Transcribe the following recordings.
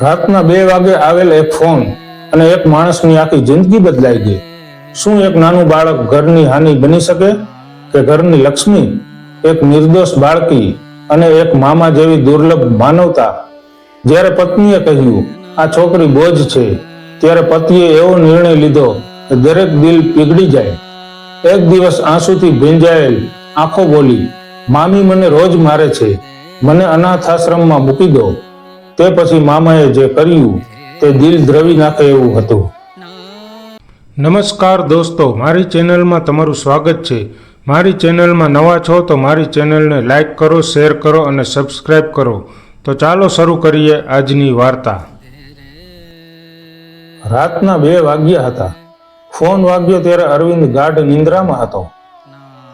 રાતના બે વાગે આવેલ એક ફોન અને એક માણસની આખી જિંદગી બદલાઈ ગઈ. શું એક નાનું બાળક ઘરની હાનિ બની શકે? કે ઘરની લક્ષ્મી? એક નિર્દોષ બાળકી અને એક મામા જેવી દુર્લભ માનવતા? જ્યારે પત્નીએ કહ્યું, આ છોકરી બોજ છે, ત્યારે પતિએ એવો નિર્ણય લીધો કે દરેક દિલ પીગળી જાય. એક દિવસ આંસુથી ભીંજાયેલ આંખો બોલી, મામી મને રોજ મારે છે. મને અનાથ આશ્રમમાં મૂકી દો. તે પછી મામાએ જે કર્યું તે દિલ દ્રવી નાખે એવું હતું. નમસ્કાર દોસ્તો મારી ચેનલમાં તમારું સ્વાગત છે. મારી ચેનલમાં નવા છો તો મારી ચેનલને લાઈક કરો શેર કરો અને સબસ્ક્રાઈબ કરો. તો ચાલો શરૂ કરીએ આજની વાર્તા. રાતના બે વાગ્યા હતા. ફોન વાગ્યો ત્યારે અરવિંદ ગાઢ નિંદ્રામાં હતો.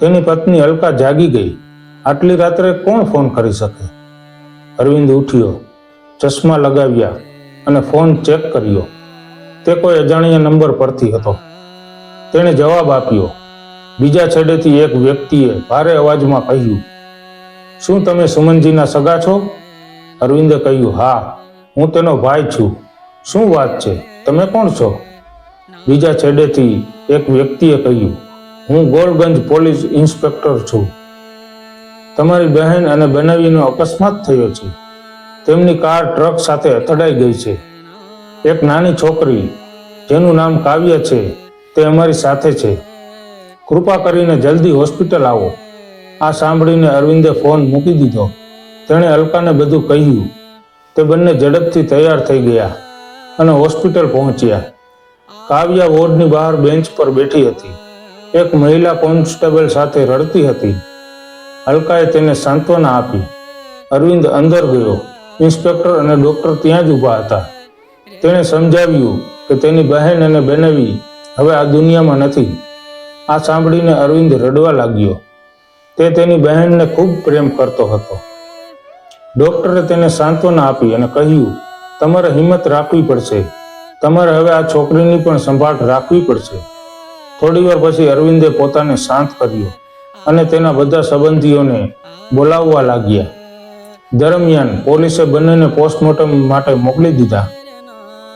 તેની પત્ની અલકા જાગી ગઈ. આટલી રાત્રે કોણ ફોન કરી શકે? અરવિંદ ઉઠ્યો. ચશ્મા લગાવ્યા અને ફોન ચેક કર્યો. તે કોઈ અજાણ્યા નંબર પરથી હતો. તેણે જવાબ આપ્યો. બીજા છેડેથી એક વ્યક્તિએ ભારે અવાજમાં કહ્યું, શું તમે સુમનજીના સગા છો? અરવિંદે કહ્યું, હા, હું તેનો ભાઈ છું. શું વાત છે? તમે કોણ છો? બીજા છેડેથી એક વ્યક્તિએ કહ્યું, હું ગોળગંજ પોલીસ ઇન્સ્પેક્ટર છું. તમારી બહેન અને બનાવીનો અકસ્માત થયો છે. તેમની કાર ટ્રક સાથે અથડાઈ ગઈ છે. એક નાની છોકરી, જેનું નામ કાવ્ય છે, તે અમારી સાથે છે. કૃપા કરીને જલ્દી હોસ્પિટલ આવો. આ સાંભળીને અરવિંદે ફોન મૂકી દીધો. તેણે અલકાને બધું કહ્યું. તે બંને ઝડપથી તૈયાર થઈ ગયા અને હોસ્પિટલ પહોંચ્યા. કાવ્યા વોર્ડની બહાર બેન્ચ પર બેઠી હતી. એક મહિલા કોન્સ્ટેબલ સાથે રડતી હતી. અલકાએ તેને સાંત્વના આપી. અરવિંદ અંદર ગયો. ઇન્સ્પેક્ટર અને ડોક્ટર ત્યાં જ ઊભા હતા. તેણે સમજાવ્યું કે તેની બહેન અને બેનવી હવે આ દુનિયામાં નથી. આ સાંભળીને અરવિંદ રડવા લાગ્યો. તે તેની બહેનને ખૂબ પ્રેમ કરતો હતો. ડોક્ટરે તેને સાંત્વના આપી અને કહ્યું, તમારે હિંમત રાખવી પડશે. તમારે હવે આ છોકરીની પણ સંભાળ રાખવી પડશે. થોડી વાર પછી અરવિંદે પોતાને શાંત કર્યો અને તેના બધા સંબંધીઓને બોલાવવા લાગ્યા. દરમિયાન પોલીસે બંનેને પોસ્ટમોર્ટમ માટે મોકલી દીધા.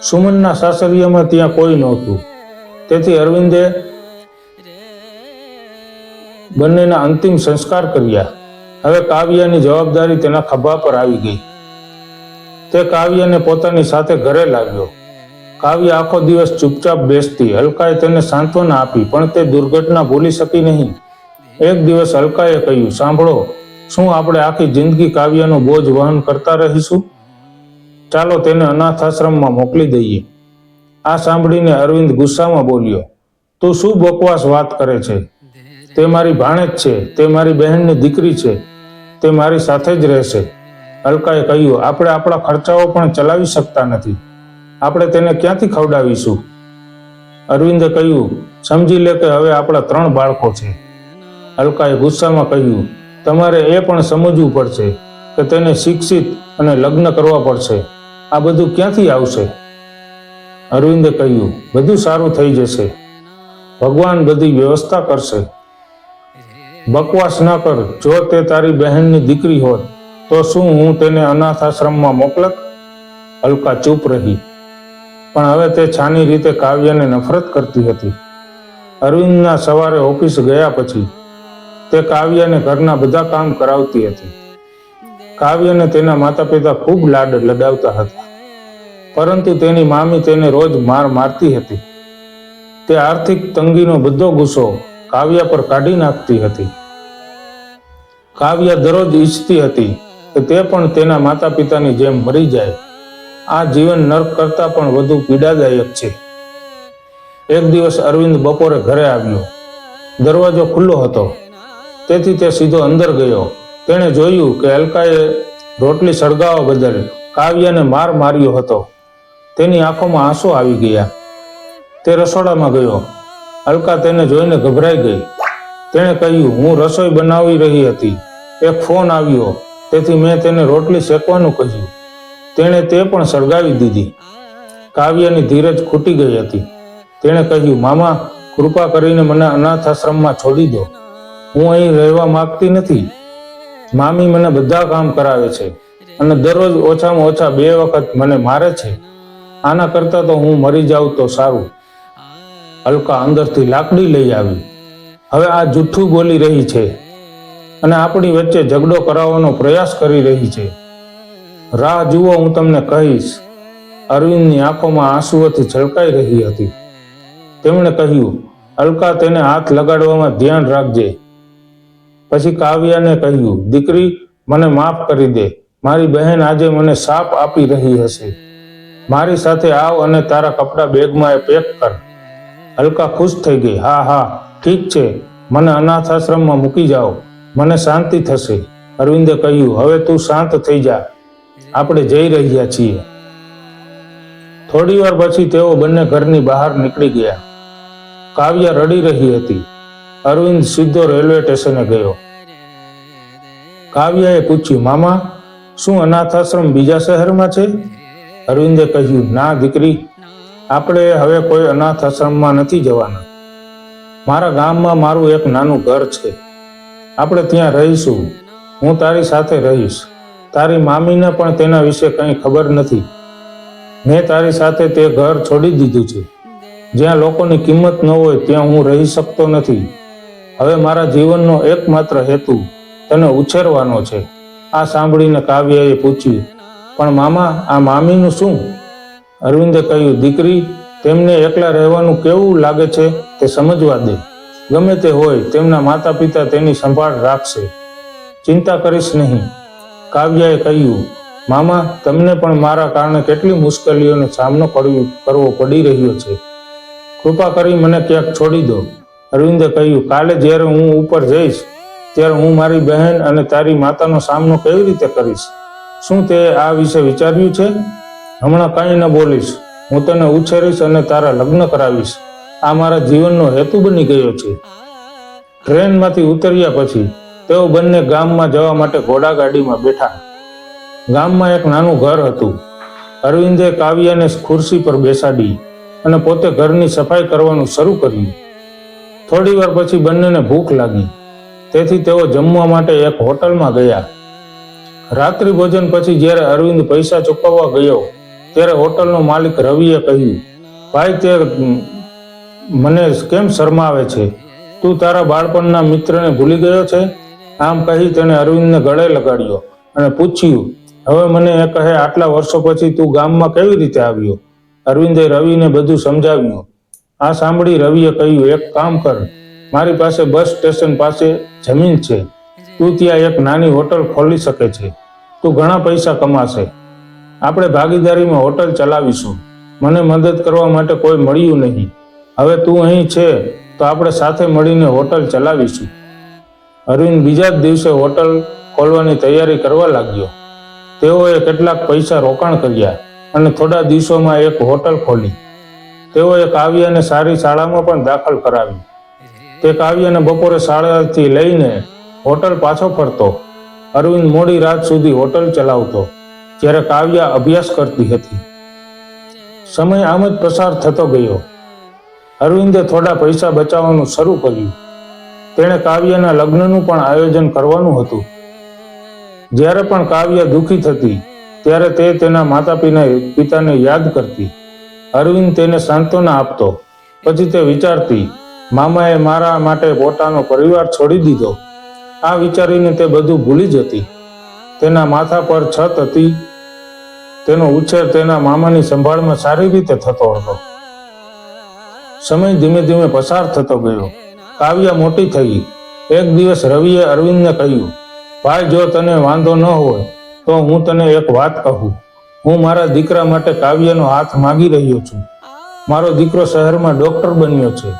સુમનના સાસરિયામાં ત્યાં કોઈ નહોતું. તેથી અરવિંદે બંનેના અંતિમ સંસ્કાર કર્યા. હવે કાવ્યાની જવાબદારી તેના ખભા પર આવી ગઈ. તે કાવ્યને પોતાની સાથે ઘરે લાવ્યો. કાવ્ય આખો દિવસ ચૂપચાપ બેસતી અલકાએ તેને સાંત્વના આપી, પણ તે દુર્ઘટના ભૂલી શકી નહીં. એક દિવસ અલકાએ કહ્યું, સાંભળો શું આપણે આખી જિંદગી કાવ્યનો બોજ વહન કરતા રહીશું? ચાલો તેને અનાથ આશ્રમમાં મોકલી દઈએ. આ સાંભળીને અરવિંદ ગુસ્સામાં બોલ્યો, તું શું બકવાસ વાત કરે છે? તે મારી ભાણેજ છે, તે મારી બહેનની દીકરી છે, તે મારી સાથે જ રહેશે. અલકાએ કહ્યું, આપણે આપણા ખર્ચાઓ પણ ચલાવી શકતા નથી. આપણે તેને ક્યાંથી ખવડાવીશું? અરવિંદે કહ્યું, સમજી લે કે હવે આપણા ત્રણ બાળકો છે. અલકાએ ગુસ્સામાં કહ્યું તમારે એ પણ સમજવું પડશે કે તેને શિક્ષિત અને લગ્ન કરવા પડશે. આ બધું ક્યાંથી આવશે? અરવિંદે કહ્યું, બધું સારું થઈ જશે. ભગવાન બધી વ્યવસ્થા કરશે. બકવાસ ના કર, જો તે તારી બહેનની દીકરી હોત, તો શું હું તેને અનાથ આશ્રમમાં મોકલત? અલકા ચૂપ રહી. પણ હવે તે છાની રીતે કાવ્યને નફરત કરતી હતી. અરવિંદના સવારે ઓફિસ ગયા પછી તે કાવ્યને ઘરના બધા કામ કરાવતી હતી. કાવ્યને તેના માતા પિતા ખૂબ લાડ લડાવતા હતા. પરંતુ તેની મામી તેને રોજ માર મારતી હતી. તે આર્થિક તંગીનો બધો ગુસ્સો કાવ્ય પર કાઢી નાખતી હતી. કાવ્ય દરરોજ ઈચ્છતી હતી કે તે પણ તેના માતા પિતાની જેમ મરી જાય. આ જીવન નર્ક કરતા પણ વધુ પીડાદાયક છે. એક દિવસ અરવિંદ બપોરે ઘરે આવ્યો. દરવાજો ખુલ્લો હતો. તેથી તે સીધો અંદર ગયો. તેણે જોયું કે અલકાએ રોટલી સળગાવવા બદલ કાવ્યને માર માર્યો હતો. તેની આંખોમાં આંસુ આવી ગયા. તે રસોડામાં ગયો. અલકા તેને જોઈને ગભરાઈ ગઈ. તેણે કહ્યું, હું રસોઈ બનાવી રહી હતી. એક ફોન આવ્યો. તેથી મેં તેને રોટલી શેકવાનું કહ્યું. તેણે તે પણ સળગાવી દીધી. કાવ્યની ધીરજ ખૂટી ગઈ હતી. તેણે કહ્યું, મામા, કૃપા કરીને મને અનાથ આશ્રમમાં છોડી દો. હું અહીં રહેવા માંગતી નથી. મામી મને બધા કામ કરાવે છે અને દરરોજ ઓછામાં ઓછા બે વખત મને મારે છે. આના કરતાં તો હું મરી જાઉં તો સારું. અલકા અંદરથી લાકડી લઈ આવી. હવે આ જુઠ્ઠું બોલી રહી છે અને આપણી વચ્ચે ઝઘડો કરાવવાનો પ્રયાસ કરી રહી છે. રાહ જુઓ હું તમને કહીશ. અરવિંદની આંખોમાં આંસુઓથી છલકાઈ રહી હતી. તેમણે કહ્યું અલકા તેને હાથ લગાડવામાં ધ્યાન રાખજે. પછી કાવ્યાને કહ્યું, દીકરી, મને માફ કરી દે. મારી બહેન આજે મને સાપ આપી રહી હશે. મારી સાથે આવ અને તારા કપડાં બેગમાં એ પેક કર. અલકા ખુશ થઈ ગઈ. હા હા, ઠીક છે. મને અનાથ આશ્રમમાં મૂકી જાઓ. મને શાંતિ થશે. અરવિંદે કહ્યું, હવે તું શાંત થઈ જા. આપણે જઈ રહ્યા છીએ. થોડી વાર પછી તેઓ બંને ઘરની બહાર નીકળી ગયા. કાવ્ય રડી રહી હતી. અરવિંદ સીધો રેલવે સ્ટેશને ગયો. કાવ્યાએ પૂછ્યું, મામા, શું અનાથ આશ્રમ બીજા શહેરમાં છે? અરવિંદે કહ્યું, ના દીકરી, આપણે હવે કોઈ અનાથ આશ્રમમાં નથી જવાના. મારા ગામમાં મારું એક નાનું ઘર છે. આપણે ત્યાં રહીશું. હું તારી સાથે રહીશ. તારી મામીને પણ તેના વિશે કંઈ ખબર નથી. મેં તારી સાથે તે ઘર છોડી દીધું છે. જ્યાં લોકોની કિંમત ન હોય, ત્યાં હું રહી શકતો નથી. હવે મારા જીવનનો એકમાત્ર હેતુ તને ઉછેરવાનો છે. આ સાંભળીને કાવ્યાએ પૂછ્યું, પણ મામા, આ મામીનું શું? અરવિંદે કહ્યું, દીકરી, તેમને એકલા રહેવાનું કેવું લાગે છે તે સમજવા દે. ગમે તે હોય, તેમના માતા પિતા તેની સંભાળ રાખશે. ચિંતા કરીશ નહીં. કાવ્યાએ કહ્યું, મામા, તમને પણ મારા કારણે કેટલી મુશ્કેલીઓનો સામનો કરવો પડી રહ્યો છે. કૃપા કરી મને ક્યાંક છોડી દો. અરવિંદે કહ્યું, કાલે જ્યારે હું ઉપર જઈશ, ત્યારે હું મારી બહેન અને તારી માતાનો સામનો કેવી રીતે કરીશ? શું તે આ વિશે વિચાર્યું છે? હમણાં કંઈ ન બોલીશ. હું તને ઉછેરીશ અને તારા લગ્ન કરાવીશ. આ મારા જીવનનો હેતુ બની ગયો છે. ટ્રેનમાંથી ઉતર્યા પછી તેઓ બંને ગામમાં જવા માટે ઘોડાગાડીમાં બેઠા. ગામમાં એક નાનું ઘર હતું. અરવિંદે કાવ્યાને ખુરશી પર બેસાડી અને પોતે ઘરની સફાઈ કરવાનું શરૂ કર્યું. થોડી વાર પછી બંનેને ભૂખ લાગી. તેથી તેઓ જમવા માટે એક હોટલમાં ગયા. રાત્રિ ભોજન પછી જ્યારે અરવિંદ પૈસા ચૂકવવા ગયો, ત્યારે હોટલનો માલિક રવિએ કહ્યું, ભાઈ, તે મને કેમ શરમાવે છે? તું તારા બાળપણના મિત્રને ભૂલી ગયો છે? આમ કહી તેણે અરવિંદને ગળે લગાડ્યો અને પૂછ્યું, હવે મને એ કહે, આટલા વર્ષો પછી તું ગામમાં કેવી રીતે આવ્યો? અરવિંદે રવિને બધું સમજાવ્યું. આ સાંભળી રવિએ કહ્યું, એક કામ કર, મારી પાસે બસ સ્ટેશન પાસે જમીન છે. તું ત્યાં એક નાની હોટલ ખોલી શકે છે. તું ઘણા પૈસા કમાશે. આપણે ભાગીદારીમાં હોટલ ચલાવીશું. મને મદદ કરવા માટે કોઈ મળ્યું નહીં. હવે તું અહીં છે, તો આપણે સાથે મળીને હોટલ ચલાવીશું. અરવિંદ બીજા જ દિવસે હોટલ ખોલવાની તૈયારી કરવા લાગ્યો. તેઓએ કેટલાક પૈસા રોકાણ કર્યા અને થોડા દિવસોમાં એક હોટલ ખોલી. તેઓએ કાવ્યને સારી શાળામાં પણ દાખલ કરાવી. તે કાવ્યને બપોરે શાળાથી લઈને હોટલ પાછો ફરતો. અરવિંદ મોડી રાત સુધી હોટલ ચલાવતો, જ્યારે કાવ્યા અભ્યાસ કરતી હતી. સમય આમ જ પસાર થતો ગયો. અરવિંદે થોડા પૈસા બચાવવાનું શરૂ કર્યું. તેણે કાવ્યના લગ્નનું પણ આયોજન કરવાનું હતું. જ્યારે પણ કાવ્ય દુઃખી થતી, ત્યારે તે તેના માતા પિતા પિતાને યાદ કરતી. અરવિંદ તેને સાંત્વના આપતો. પછી તે વિચારતી, મામાએ મારા માટે પોતાનો પરિવાર છોડી દીધો. આ વિચારીને તે બધું ભૂલી જતી. તેના માથા પર છત હતી. તેનો ઉછેર તેના મામાની સંભાળમાં સારી રીતે થતો હતો. સમય ધીમે ધીમે પસાર થતો ગયો. કાવ્યા મોટી થઈ. એક દિવસ રવિએ અરવિંદને કહ્યું, ભાઈ, જો તને વાંધો ન હોય, તો હું તને એક વાત કહું. હું મારા દીકરા માટે કાવ્યનો હાથ માગી રહ્યો છું. મારો દીકરો શહેરમાં ડોક્ટર બન્યો છે.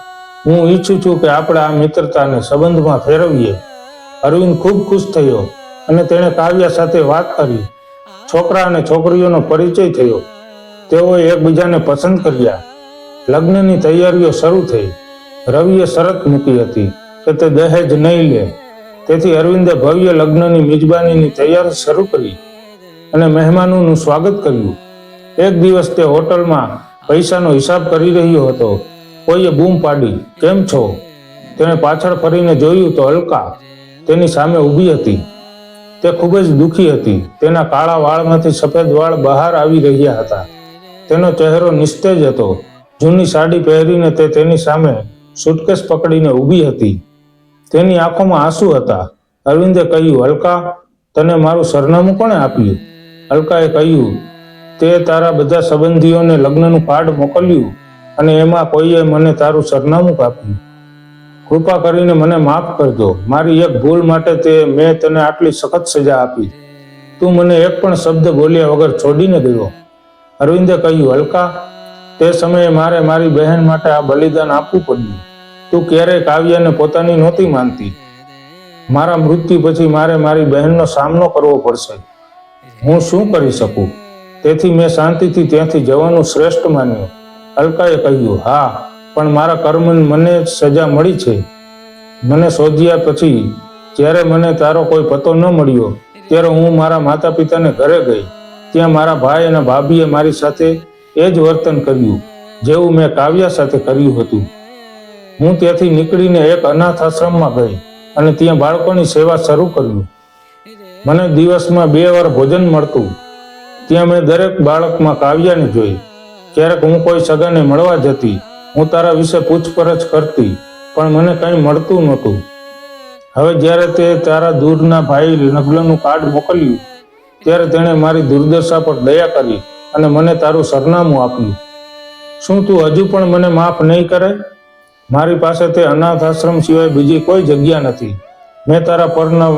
હું ઈચ્છું છું કે આપણે આ મિત્રતાને સંબંધમાં ફેરવીએ. અરવિંદ ખૂબ ખુશ થયો અને તેણે કાવ્યા સાથે વાત કરી. છોકરા અને છોકરીઓનો પરિચય થયો. તેઓએ એકબીજાને પસંદ કર્યા. લગ્નની તૈયારીઓ શરૂ થઈ. રવિએ શરત મૂકી હતી કે તે દહેજ નહીં લે. તેથી અરવિંદે ભવ્ય લગ્નની મિજબાનીની તૈયારી શરૂ કરી. અને મહેમાનોનું સ્વાગત કર્યું. એક દિવસ તે હોટલમાં પૈસાનો હિસાબ કરી રહ્યો હતો. કોઈએ બૂમ પાડી, કેમ છો? તેણે પાછળ ફરીને જોયું તો અલકા તેની સામે ઊભી હતી. તે ખૂબ જ દુઃખી હતી. તેના કાળા વાળમાંથી સફેદ વાળ બહાર આવી રહ્યા હતા. તેનો ચહેરો નિસ્તેજ હતો. જૂની સાડી પહેરીને તે તેની સામે સુટકેસ પકડીને ઊભી હતી. તેની આંખોમાં આંસુ હતા. અરવિંદે કહ્યું અલકા તને મારું સરનામું કોણે આપ્યું? અલકાએ કહ્યું, તે તારા બધા સંબંધીઓને લગ્નનું કાર્ડ મોકલ્યું અને એમાં કોઈએ મને તારું સરનામું કાપ્યું કૃપા કરીને મને માફ કરજો. મારી એક ભૂલ માટે તે મેં તને આટલી સખત સજા આપી. તું મને એક પણ શબ્દ બોલ્યા વગર છોડીને ગયો. અરવિંદે કહ્યું, અલકા, તે સમયે મારે મારી બહેન માટે આ બલિદાન આપવું પડ્યું. તું ક્યારેય કાવ્યાને પોતાની નહોતી માનતી. મારા મૃત્યુ પછી મારે મારી બહેનનો સામનો કરવો પડશે. હું શું કરી શકું? તેથી મેં શાંતિથી ત્યાંથી જવાનું શ્રેષ્ઠ માન્યું. અલકાએ કહ્યું, હા, પણ મારા કર્મ મને સજા મળી છે. મને શોધ્યા પછી, જ્યારે મને તારો કોઈ પતો ન મળ્યો, ત્યારે હું મારા માતા પિતાને ઘરે ગઈ. ત્યાં મારા ભાઈ અને ભાભીએ મારી સાથે એ જ વર્તન કર્યું, જેવું મેં કાવ્યા સાથે કર્યું હતું. હું ત્યાંથી નીકળીને એક અનાથ આશ્રમમાં ગઈ અને ત્યાં બાળકોની સેવા શરૂ કર્યું મને દિવસમાં બે વાર ભોજન મળતું. ત્યાં મેં દરેક બાળકમાં કાવ્યાને જોઈ. ક્યારેક હું કોઈ સગાને મળવા જતી. હું તારા વિશે પૂછપરછ કરતી, પણ મને કંઈ મળતું નહોતું. હવે જ્યારે તે તારા દૂરના ભાઈ નગલનું કાર્ડ મોકલ્યું, ત્યારે તેણે મારી દુર્દશા પર દયા કરી અને મને તારું સરનામું આપ્યું. શું તું હજુ પણ મને માફ નહીં કરે? મારી પાસે તે અનાથ આશ્રમ સિવાય બીજી કોઈ જગ્યા નથી. મેં તારા પરના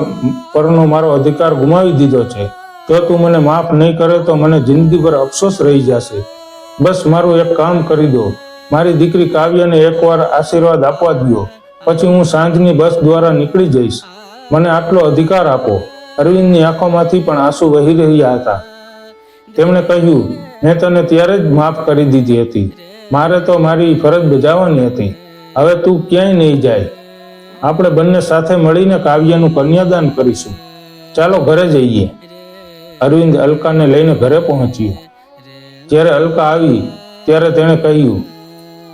પરનો મારો અધિકાર ગુમાવી દીધો છે. જો તું મને માફ નહીં કરે તો મને જિંદગીભર અફસોસ રહી જશે. બસ મારું એક કામ કરી દો. મારી દીકરી કાવ્યને એકવાર આશીર્વાદ આપવા દો પછી હું સાંજની બસ દ્વારા નીકળી જઈશ. મને આટલો અધિકાર આપો. અરવિંદની આંખોમાંથી પણ આંસુ વહી રહ્યા હતા. તેમણે કહ્યું, મેં તને ત્યારે જ માફ કરી દીધી હતી. મારે તો મારી ફરજ બજાવવાની હતી. હવે તું ક્યાંય નહીં જાય. આપણે બંને સાથે મળીને કાવ્યનું કન્યાદાન કરીશું. ચાલો ઘરે જઈએ. અરવિંદ અલકાને લઈને ઘરે પહોંચ્યો. જ્યારે અલકા આવી, ત્યારે તેણે કહ્યું,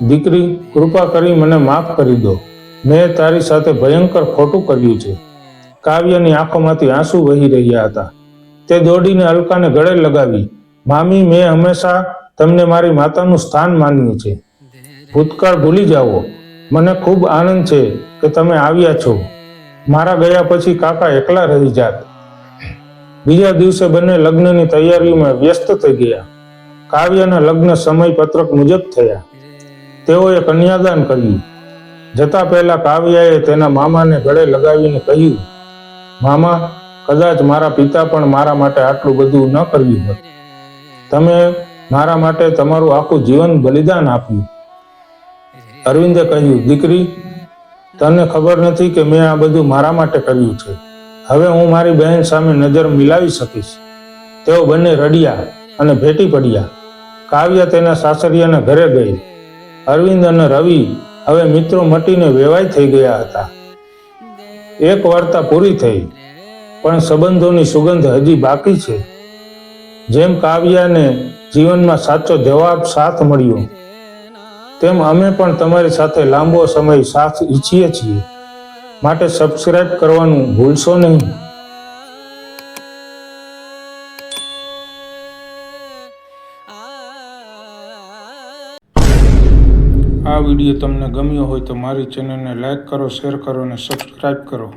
દીકરી, કૃપા કરી મને માફ કરી દો. મેં તારી સાથે ભયંકર ખોટું કર્યું છે. કાવ્યની આંખોમાંથી આંસુ વહી રહ્યા હતા. તે દોડીને અલકાને ગળે લગાવી, મામી, મેં હંમેશા તમને મારી માતાનું સ્થાન માન્યું છે. ભૂતકાળ ભૂલી જાઓ. મને ખૂબ આનંદ છે કે તમે આવ્યા છો. મારા ગયા પછી કાકા એકલા રહી જાત. બીજા દિવસે બંને લગ્નની તૈયારીઓમાં વ્યસ્ત થઈ ગયા. કાવ્યના લગ્ન સમય પત્રક મુજબ થયા. તેઓએ કન્યાદાન કર્યું. જતા પહેલા કાવ્યાએ તેના મામાને ગળે લગાવીને કહ્યું, મામા, કદાચ મારા પિતા પણ મારા માટે આટલું બધું ન કર્યું હોત. તમે મારા માટે તમારું આખું જીવન બલિદાન આપ્યું. અરવિંદે કહ્યું, દીકરી, તને ખબર નથી કે મેં આ બધું મારા માટે કર્યું છે. હવે હું મારી બહેન સામે નજર મિલાવી શકીશ. તેઓ બંને રડ્યા અને ભેટી પડ્યા. કાવ્ય તેના સાસરિયાના ઘરે ગઈ. અરવિંદ અને રવિ હવે મિત્રો મટીને વેવાય થઈ ગયા હતા. એક વાર્તા પૂરી થઈ, પણ સંબંધોની સુગંધ હજી બાકી છે. જેમ કાવ્યાને જીવનમાં સાચો જવાબ સાથ મળ્યો તેમ અમે પણ તમારી સાથે લાંબો સમય સાથ ઈચ્છીએ છીએ. માટે સબસ્ક્રાઇબ કરવાનું ભૂલશો નહીં. આ વીડિયો તમને ગમ્યો હોય તો મારી ચેનલને લાઇક કરો, શેર કરો અને સબસ્ક્રાઇબ કરો.